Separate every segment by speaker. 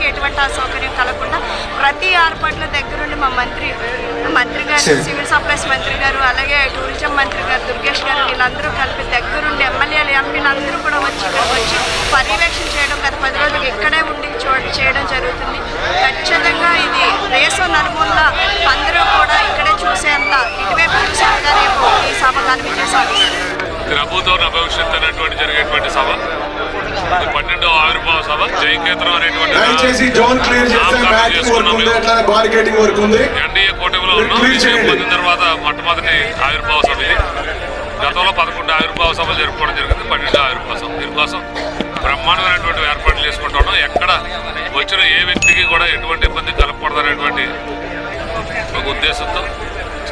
Speaker 1: ఎవరికి ఎటువంటి అసౌకర్యం కలగకుండా ప్రతి ఏర్పాట్ల దగ్గరుండి మా మంత్రి మంత్రి గారు సివిల్ సప్లైస్ మంత్రి గారు అలాగే టూరిజం మంత్రి గారు దుర్గేష్ గారు వీళ్ళందరూ కలిపి దగ్గరుండి ఎమ్మెల్యేలు ఎంపీలు అందరూ కూడా వచ్చి ఇక్కడికి వచ్చి పర్యవేక్షణ చేయడం గత పది రోజులకు ఇక్కడే ఉండి చూ చేయడం జరుగుతుంది. ఖచ్చితంగా ఇది దేశం నలుమూల అందరూ కూడా ఇక్కడే చూసేంత ఇటువైపు చూసేంత రేపు ఈ సభ కనిపించే సాధిస్తుంది
Speaker 2: ఇది నభూతో నా భవిష్యత్ అనేటువంటి జరిగేటువంటి సభ? ఆవిర్భావ సభ అనేటువంటి
Speaker 3: దయచేసి జోన్ క్లియర్ చేస్తే వర్క్ ఉంది. అట్లానే వర్క్ ఉంది.
Speaker 2: ఎన్డీఏ కూటమిలో. పొందిన తర్వాత మొట్టమొదటి ఆవిర్భావ సభ ఇది. గతంలో పదకొండు ఆవిర్భావ సభలు జరుపుకోవడం జరిగింది. పన్నెండు ఆవిర్భావ సభ దీనికోసం బ్రహ్మాండమైనటువంటి ఏర్పాట్లు చేసుకుంటున్నాం ఎక్కడ వచ్చిన ఏ వ్యక్తికి కూడా ఎటువంటి ఇబ్బంది కలగకూడదనేటువంటి ఒక ఉద్దేశంతో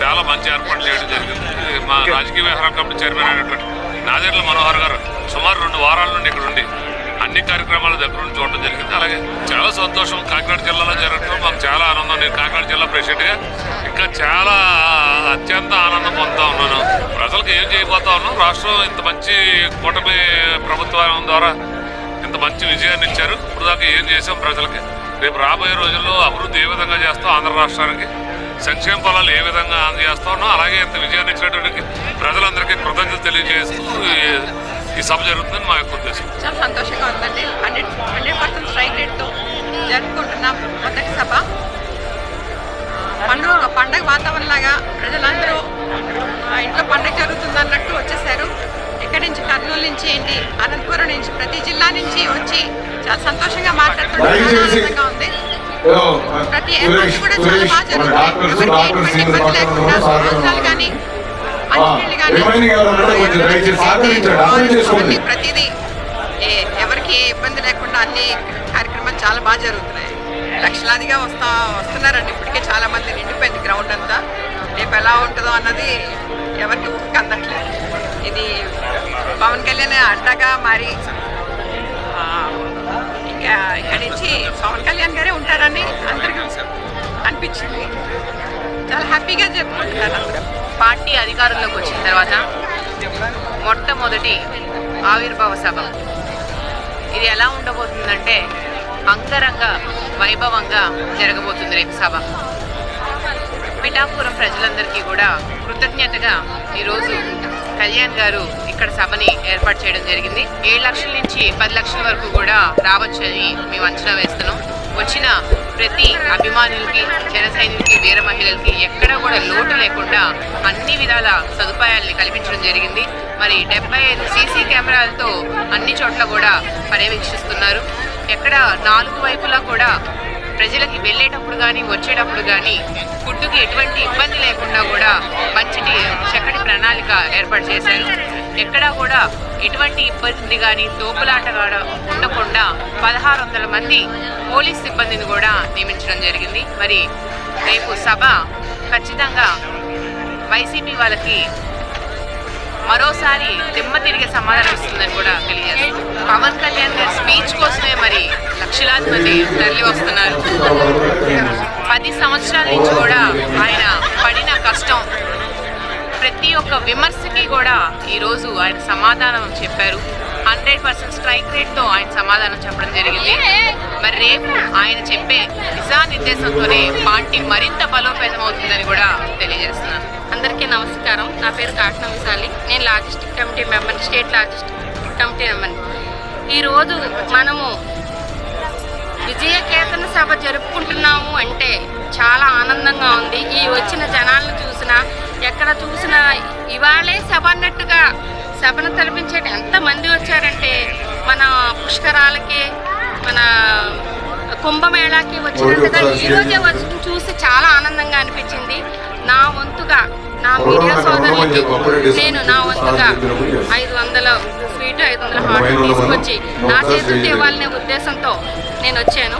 Speaker 2: చాలా మంచి ఏర్పాట్లు చేయడం జరిగింది. మా రాజకీయ వ్యవహారాల కమిటీ చైర్మన్ అయినటువంటి నాదేళ్ళ మనోహర్ గారు సుమారు రెండు వారాల నుండి ఇక్కడ ఉండి అన్ని కార్యక్రమాల దగ్గర నుండి చూడడం జరిగింది. అలాగే చాలా సంతోషం కాకినాడ జిల్లాలో జరగడం మాకు చాలా ఆనందం. నేను కాకినాడ జిల్లా ప్రెసిడెంట్గా ఇంకా చాలా అత్యంత ఆనందం పొందుతా ఉన్నాను. ప్రజలకు ఏం చేయబోతా ఉన్నాం? రాష్ట్రం ఇంత మంచి కూటమి ప్రభుత్వం ద్వారా ఇంత మంచి విజయాన్ని ఇచ్చారు. ఇప్పుడు దాకా ఏం చేసాం ప్రజలకి? రేపు రాబోయే రోజుల్లో అభివృద్ధి ఏ విధంగా చేస్తాం ఆంధ్ర రాష్ట్రానికి? సంక్షేమ ఫలాలు ఏ విధంగా అందజేస్తా ఉన్నాం అలాగే ఇంత విజయాన్ని ఇచ్చినటువంటి ప్రజలందరికీ కృతజ్ఞతలు తెలియజేస్తూ ఈ- ఈ సభ జరుగుతుందని మా యొక్క ఉద్దేశం.
Speaker 4: చాలా సంతోషంగా ఉందండి. హండ్రెడ్ హండ్రెడ్ పర్సెంట్ స్ట్రైక్ రేట్తో జరుపుకుంటున్నాం మొదటి సభ. పండుగ ఒక పండగ వాతావరణంలాగా ప్రజలందరూ ఆ, ఇంట్లో పండగ జరుగుతుంది అన్నట్టు వచ్చేసారు. ఇక్కడి నుంచి కర్నూలు నుంచి ఏంటి అనంతపురం నుంచి ప్రతి జిల్లా నుంచి వచ్చి చాలా సంతోషంగా ఆనందంగా ఉంది. ప్రతి కూడా చాలా బాగా ఇబ్బంది లేకుండా భోజనాలు కానీ మంచినీళ్ళు ప్రతిదీ ఏ- ఎవరికి ఏ ఇబ్బంది లేకుండా అన్ని కార్యక్రమాలు చాలా బాగా జరుగుతున్నాయి. లక్షలాదిగా వస్తా వస్తున్నారండి ఇప్పటికే చాలా మంది నిండిపోయింది గ్రౌండ్ అంతా. రేపు ఎలా ఉంటుందో అన్నది ఎవరికి ఊరికి అందట్లేదు. ఇది పవన్ కళ్యాణ్ అడ్డగా మరి ఇక్కడి నుంచి పవన్ కళ్యాణ్ గారే ఉంటారని అందరికీ అనిపించింది. చాలా హ్యాపీగా చెప్పుకుంటున్నారు అందరూ.
Speaker 5: పార్టీ అధికారంలోకి వచ్చిన తర్వాత మొట్టమొదటి ఆవిర్భావ సభ. ఇది ఎలా ఉండబోతుందంటే అంగరంగ వైభవంగా జరగబోతుంది రేపు సభ. పిఠాపురం ప్రజలందరికీ కూడా కృతజ్ఞతగా ఈరోజు కళ్యాణ్ గారు ఇక్కడ సభని ఏర్పాటు చేయడం జరిగింది. ఏడు లక్షల నుంచి పది లక్షల వరకు కూడా రావచ్చని మేము అంచనా వేస్తున్నాం. వచ్చిన ప్రతి అభిమానులకి జన సైనికులకి వీర మహిళలకి ఎక్కడ కూడా లోటు లేకుండా అన్ని విధాల సదుపాయాల్ని కల్పించడం జరిగింది. మరి డెబ్బై ఐదు సీసీ కెమెరాలతో అన్ని చోట్ల కూడా పర్యవేక్షిస్తున్నారు. ఎక్కడ నాలుగు వైపులా కూడా ప్రజలకి వెళ్ళేటప్పుడు కానీ వచ్చేటప్పుడు కానీ ఫుడ్కి ఎటువంటి ఇబ్బంది లేకుండా కూడా మంచి చక్కటి ప్రణాళిక ఏర్పాటు చేశారు. ఎక్కడా కూడా ఎటువంటి ఇబ్బంది కానీ తోపులాట ఉండకుండా పదహారు వందల మంది పోలీస్ సిబ్బందిని కూడా నియమించడం జరిగింది. మరి రేపు సభ ఖచ్చితంగా వైసీపీ వాళ్ళకి మరోసారి దిమ్మ తిరిగే సమాధానం ఇస్తుందని కూడా తెలియజేస్తుంది. పవన్ కళ్యాణ్ గారి స్పీచ్ కోసమే మరి లక్షలాది మంది తరలి వస్తున్నారు. పది సంవత్సరాల నుంచి కూడా ఆయన పడిన కష్టం ప్రతి ఒక్క విమర్శకి కూడా ఈరోజు ఆయన సమాధానం చెప్పారు. హండ్రెడ్ పర్సెంట్ స్ట్రైక్ రేట్తో ఆయన సమాధానం చెప్పడం జరిగింది. మరి రేపు ఆయన చెప్పే దిశానిర్దేశంతోనే పార్టీ మరింత బలోపేతం అవుతుందని కూడా తెలియజేస్తున్నాను
Speaker 6: అందరికీ నమస్కారం. నా పేరు కాటన విశాలి నేను logistic committee member state logistic committee member ఈరోజు మనము విజయకేతన సభ జరుపుకుంటున్నాము అంటే చాలా ఆనందంగా ఉంది. ఈ వచ్చిన జనాలను చూసినా ఎక్కడ చూసినా ఇవాళే సభ అన్నట్టుగా సభను తలపించే ఎంతమంది వచ్చారంటే మన పుష్కరాలకి మన కుంభమేళాకి వచ్చినట్టుగా ఈరోజే వచ్చి చూసి చాలా ఆనందంగా అనిపించింది. నా వంతుగా నా మీడియా సోదరులకి నేను నా వంతుగా ఐదు వందల స్వీట్ ఐదు వందల హాట్ తీసుకొచ్చి నా చేతులతో ఇవ్వాలనే ఉద్దేశంతో నేను వచ్చాను.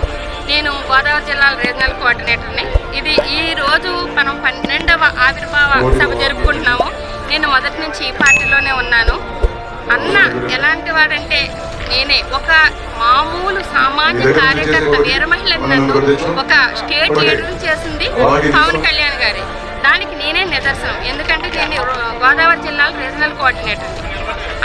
Speaker 6: నేను గోదావరి జిల్లా రీజనల్ కోఆర్డినేటర్ని ఇది ఈ రోజు మనం పన్నెండవ ఆవిర్భావ సభ జరుపుకుంటున్నాము. నేను మొదటి నుంచి ఈ పార్టీలోనే ఉన్నాను. అన్న ఎలాంటి వాడంటే నేనే. ఒక మామూలు సామాన్య కార్యకర్త వీర మహిళని నన్ను ఒక స్టేట్ లీడర్ చేసింది పవన్ కళ్యాణ్ గారి. దానికి నేనే నిదర్శనం. ఎందుకంటే నేను గోదావరి జిల్లాలో రీజనల్ కోఆర్డినేటర్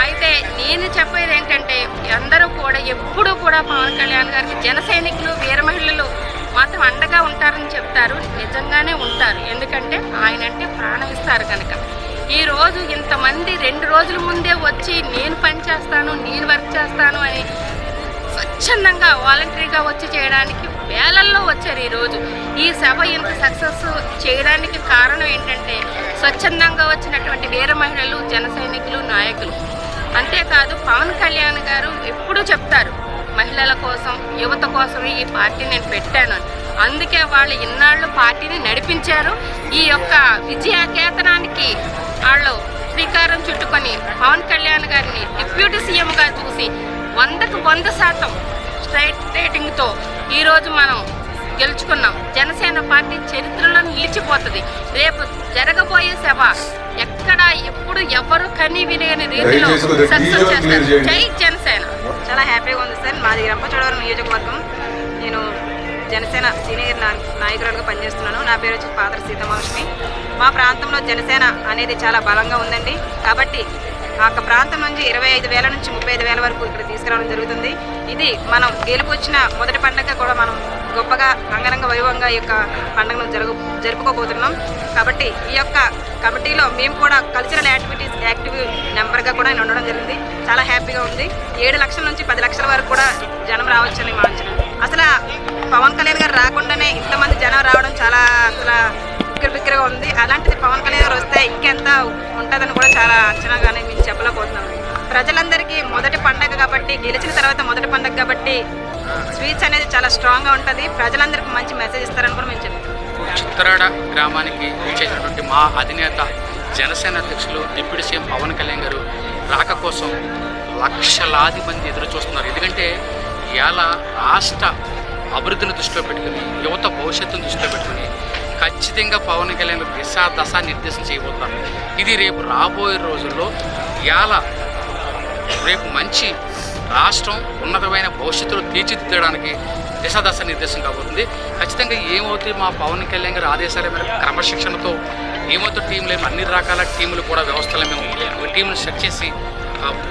Speaker 6: అయితే నేను చెప్పేది ఏంటంటే అందరూ కూడా ఎప్పుడూ కూడా పవన్ కళ్యాణ్ గారికి జన సైనికులు వీర మహిళలు మాత్రం అండగా ఉంటారని చెప్తారు నిజంగానే ఉంటారు. ఎందుకంటే ఆయన అంటే ప్రాణం ఇస్తారు కనుక. ఈరోజు ఇంతమంది రెండు రోజుల ముందే వచ్చి నేను పని చేస్తాను నేను వర్క్ చేస్తాను అని స్వచ్ఛందంగా వాలంటరీగా వచ్చి చేయడానికి వేలల్లో వచ్చారు ఈరోజు ఈ సభ ఇంత సక్సెస్ చేయడానికి కారణం ఏంటంటే స్వచ్ఛందంగా వచ్చినటువంటి వీర మహిళలు జన సైనికులు నాయకులు. అంతేకాదు పవన్ కళ్యాణ్ గారు ఎప్పుడూ చెప్తారు మహిళల కోసం యువత కోసమే ఈ పార్టీ నేను పెట్టాను. అందుకే వాళ్ళు ఇన్నాళ్ళు పార్టీని నడిపించారు. ఈ యొక్క విజయకేతనానికి వాళ్ళు శ్రీకారం చుట్టుకొని పవన్ కళ్యాణ్ గారిని డిప్యూటీ సీఎంగా చూసి వందకు వంద శాతం స్ట్రైట్ రేటింగ్తో ఈరోజు మనం గెలుచుకున్నాం. జనసేన పార్టీ చరిత్రలో నిలిచిపోతుంది. రేపు జరగబోయే సభ ఎక్కడ ఎప్పుడు ఎవరు కని వినగని రీతిలో సక్సెస్ చేస్తారు. జై జనసేన.
Speaker 1: చాలా హ్యాపీగా ఉంది సార్. మాది రంపచోడవరం నియోజకవర్గం. నేను జనసేన సీనియర్ నా నాయకురాలుగా పనిచేస్తున్నాను. నా పేరు వచ్చి పాత్ర సీతమహాలక్ష్మి మా ప్రాంతంలో జనసేన అనేది చాలా బలంగా ఉందండి. కాబట్టి ఆ యొక్క ప్రాంతం నుంచి ఇరవై ఐదు వేల నుంచి ముప్పై ఐదు వేల వరకు ఇక్కడ తీసుకురావడం జరుగుతుంది. ఇది మనం గెలుపు వచ్చిన మొదటి పండుగ కూడా మనం గొప్పగా అంగరంగ వైభవంగా ఈ యొక్క పండుగను జరుగు జరుపుకోబోతున్నాం. కాబట్టి ఈ యొక్క కమిటీలో మేము కూడా కల్చరల్ యాక్టివిటీస్ యాక్టివ్ నెంబర్గా కూడా నేను ఉండడం జరిగింది. చాలా హ్యాపీగా ఉంది. ఏడు లక్షల నుంచి పది లక్షల వరకు కూడా జనం రావచ్చని మా అంచనా అసలు పవన్ కళ్యాణ్ గారు రాకుండానే ఇంతమంది జనం రావడం చాలా అసలు బిక్కర ఉంది. అలాంటిది పవన్ కళ్యాణ్ గారు వస్తే ఇంకెంత ఉంటుందని కూడా చాలా అంచనాగానే మేము చెప్పలేకపోతున్నాం. ప్రజలందరికీ మొదటి పండగ కాబట్టి గెలిచిన తర్వాత మొదటి పండగ కాబట్టి స్వీట్స్ అనేది చాలా స్ట్రాంగ్గా ఉంటుంది. ప్రజలందరికీ మంచి మెసేజ్ ఇస్తారని కూడా మేము చెప్తాం
Speaker 7: చిత్తరాడ గ్రామానికి చేసినటువంటి మా అధినేత జనసేన అధ్యక్షులు డిప్యూటీ సీఎం పవన్ కళ్యాణ్ గారు రాక కోసం లక్షలాది మంది ఎదురు చూస్తున్నారు. ఎందుకంటే ఇవాళ రాష్ట్ర అభివృద్ధిని దృష్టిలో పెట్టుకుని యువత భవిష్యత్తును దృష్టిలో పెట్టుకుని ఖచ్చితంగా పవన్ కళ్యాణ్ దిశ దశ నిర్దేశం చేయబోతున్నారు. ఇది రేపు రాబోయే రోజుల్లో ఇవాళ రేపు మంచి రాష్ట్రం ఉన్నతమైన భవిష్యత్తులో తీర్చిదిద్దడానికి దిశ దశ నిర్దేశం కాబోతుంది. ఖచ్చితంగా ఏమవుతుంది మా పవన్ కళ్యాణ్ గారి ఆదేశాల మేరకు క్రమశిక్షణతో ఏమవుతుంది? టీంలు అన్ని రకాల టీములు కూడా వ్యవస్థలు మేము ఒక టీంలు సెట్ చేసి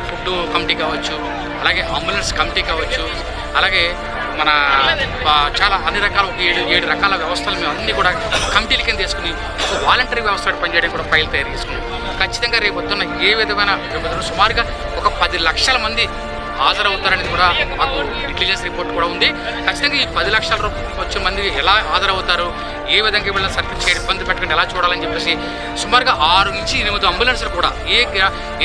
Speaker 7: ఫుడ్ కమిటీ కావచ్చు అలాగే అంబులెన్స్ కమిటీ కావచ్చు అలాగే మన చాలా అన్ని రకాల ఒక ఏడు ఏడు రకాల వ్యవస్థలు మేము అన్నీ కూడా కమిటీల కింద తీసుకుని ఒక వాలంటరీ వ్యవస్థ పనిచేయడం కూడా ఫైల్ తయారు చేసుకున్నాం. ఖచ్చితంగా రేపు వస్తున్న ఏ విధమైన సుమారుగా ఒక పది లక్షల మంది హాజరవుతారని కూడా మాకు ఇంటెలిజెన్స్ రిపోర్ట్ కూడా ఉంది. ఖచ్చితంగా ఈ పది లక్షల రూపాయలు వచ్చే మంది ఎలా హాజరవుతారు? ఏ విధంగా వీళ్ళని సర్వీస్ ఇబ్బంది పెట్టకుండా ఎలా చూడాలని చెప్పేసి సుమారుగా ఆరు నుంచి ఎనిమిది అంబులెన్స్లు కూడా ఏ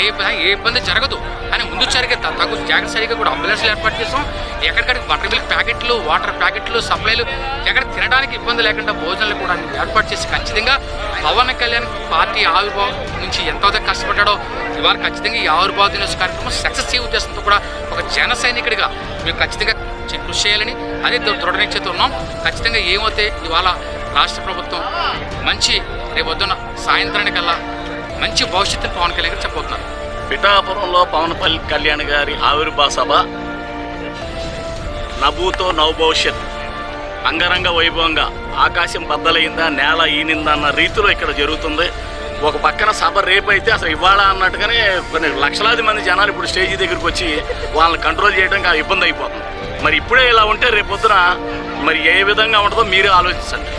Speaker 7: ఏ ఏ ఇబ్బంది జరగదు అని ముందు జరిగే తగు జాగ్రత్త సరిగా కూడా అంబులెన్స్లు ఏర్పాటు చేస్తాం ఎక్కడికక్కడ వాటర్ మిల్క్ ప్యాకెట్లు వాటర్ ప్యాకెట్లు సప్లైలు ఎక్కడ తినడానికి ఇబ్బంది లేకుండా భోజనాలు కూడా ఏర్పాటు చేసి ఖచ్చితంగా పవన్ కళ్యాణ్ పార్టీ ఆవిర్భావం నుంచి ఎంతో కష్టపడ్డాడో ఇవాళ ఖచ్చితంగా ఈ ఆవిర్భావ దినోత్సవ కార్యక్రమం సక్సెస్ చేయ ఉద్దేశంతో కూడా ఒక జన సైనికుడిగా మేము ఖచ్చితంగా కృషి చేయాలని అదే దృఢ నిశ్చయితో ఉన్నాం. ఖచ్చితంగా ఏమైతే ఇవాళ రాష్ట్ర ప్రభుత్వం మంచి రేపు వద్దున సాయంత్రానికల్లా మంచి భవిష్యత్తును పవన్ కళ్యాణ్ గారు చెప్పబోతున్నారు.
Speaker 8: పిఠాపురంలో పవన్ పల్లి కళ్యాణ్ గారి ఆవిర్భావ సభ నభూతో నవభవిష్యత్ అంగరంగ వైభవంగా ఆకాశం బద్దలైందా నేల ఈనిందా అన్న రీతిలో ఇక్కడ జరుగుతుంది. ఒక పక్కన సభ రేపు అయితే అసలు ఇవాళ అన్నట్టుగానే కొన్ని లక్షలాది మంది జనాలు ఇప్పుడు స్టేజ్ దగ్గరికి వచ్చి వాళ్ళని కంట్రోల్ చేయడం ఇబ్బంది అయిపోతుంది. మరి ఇప్పుడే ఇలా ఉంటే రేపొద్దున మరి ఏ విధంగా ఉంటుందో మీరే ఆలోచించండి.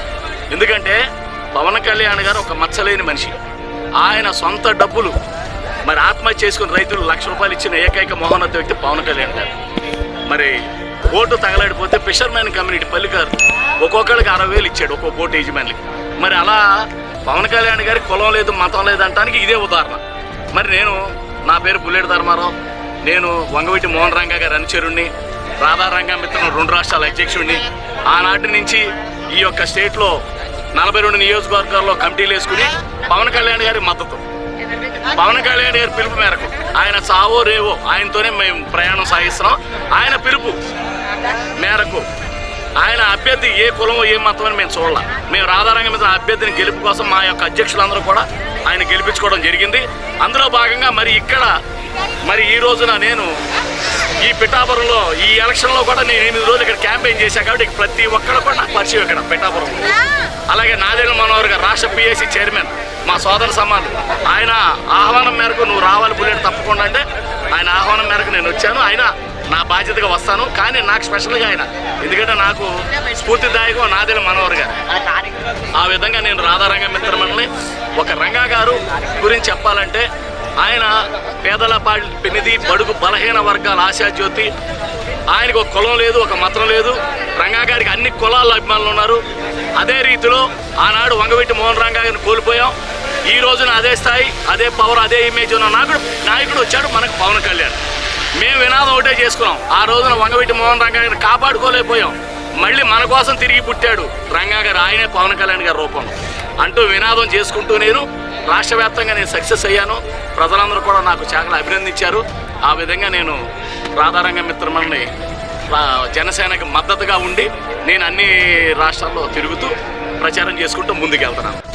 Speaker 8: ఎందుకంటే పవన్ కళ్యాణ్ గారు ఒక మచ్చలేని మనిషి. ఆయన సొంత డబ్బులు మరి ఆత్మహత్య చేసుకుని రైతులు లక్ష రూపాయలు ఇచ్చిన ఏకైక మహోన్నత వ్యక్తి పవన్ కళ్యాణ్ గారు. మరి బోటు తగలడిపోతే ఫిషర్మెన్ కమ్యూనిటీ పల్లికారు ఒక్కొక్కరికి అరవై వేలు ఇచ్చాడు ఒక్కో బోటు యజమానికి. మరి అలా పవన్ కళ్యాణ్ గారి కులం లేదు మతం లేదు అంటానికి ఇదే ఉదాహరణ. మరి నేను నా పేరు బుల్లెట్ ధర్మారావు. నేను వంగవీటి మోహన్ రంగా గారి అనుచరుణ్ణి రాధారంగ మిత్రం రెండు రాష్ట్రాల అధ్యక్షుడిని ఆనాటి నుంచి ఈ యొక్క స్టేట్లో నలభై రెండు నియోజకవర్గాల్లో కమిటీలు వేసుకుని పవన్ కళ్యాణ్ గారి మద్దతు. పవన్ కళ్యాణ్ గారి పిలుపు మేరకు ఆయన సావో రేవో ఆయనతోనే మేము ప్రయాణం సాగిస్తున్నాం. ఆయన పిలుపు మేరకు ఆయన అభ్యర్థి ఏ కులమో ఏ మతం అని మేము చూడాలి. మేము రాధారంగం మీద అభ్యర్థిని గెలుపు కోసం మా యొక్క అధ్యక్షులందరూ కూడా ఆయన గెలిపించుకోవడం జరిగింది. అందులో భాగంగా మరి ఇక్కడ మరి ఈ రోజున నేను ఈ పిఠాపురంలో ఈ ఎలక్షన్లో కూడా నేను ఎనిమిది రోజులు ఇక్కడ క్యాంపెయిన్ చేశాను కాబట్టి ప్రతి ఒక్కరు కూడా నాకు పరిచయం ఇక్కడ పిఠాపురం. అలాగే నాదేళ్ళ మనోహర్ గారు రాష్ట్ర పిఎస్సి చైర్మన్ మా సోదర సమాలు ఆయన ఆహ్వానం మేరకు నువ్వు రావాలి బుల్లెట్ తప్పకుండా అంటే ఆయన ఆహ్వానం మేరకు నేను వచ్చాను. ఆయన నా బాధ్యతగా వస్తాను కానీ నాకు స్పెషల్గా ఆయన. ఎందుకంటే నాకు స్ఫూర్తిదాయకం నాదేళ్ళ మనోహర్ గారు. ఆ విధంగా నేను రాధారంగ మిత్రమని ఒక రంగా గారు గురించి చెప్పాలంటే ఆయన పేదల పాడి పెనిది బడుగు బలహీన వర్గాల ఆశాజ్యోతి ఆయనకు ఒక కులం లేదు ఒక మతం లేదు. రంగా గారికి అన్ని కులాల అభిమానులు ఉన్నారు. అదే రీతిలో ఆనాడు వంగవెట్టి మోహన్ రంగా గారిని కోల్పోయాం. ఈ రోజున అదే స్థాయి అదే పవర్ అదే ఇమేజ్ ఉన్న నాయకుడు నాయకుడు వచ్చాడు మనకు పవన్ కళ్యాణ్. మేము వినాదం ఒకటే చేసుకున్నాం. ఆ రోజున వంగవెట్టి మోహన్ రంగా గారిని కాపాడుకోలేకపోయాం. మళ్ళీ మన కోసం తిరిగి పుట్టాడు రంగా గారు. ఆయనే పవన్ కళ్యాణ్ గారి రూపంలో. అంటూ వినాదం చేసుకుంటూ నేను రాష్ట్ర వ్యాప్తంగా నేను సక్సెస్ అయ్యాను. ప్రజలందరూ కూడా నాకు చాలా అభినందించారు. ఆ విధంగా నేను రాధారంగ మిత్రమల్ని జనసేనకి మద్దతుగా ఉండి నేను అన్ని రాష్ట్రాల్లో తిరుగుతూ ప్రచారం చేసుకుంటూ ముందుకెళ్తున్నాను.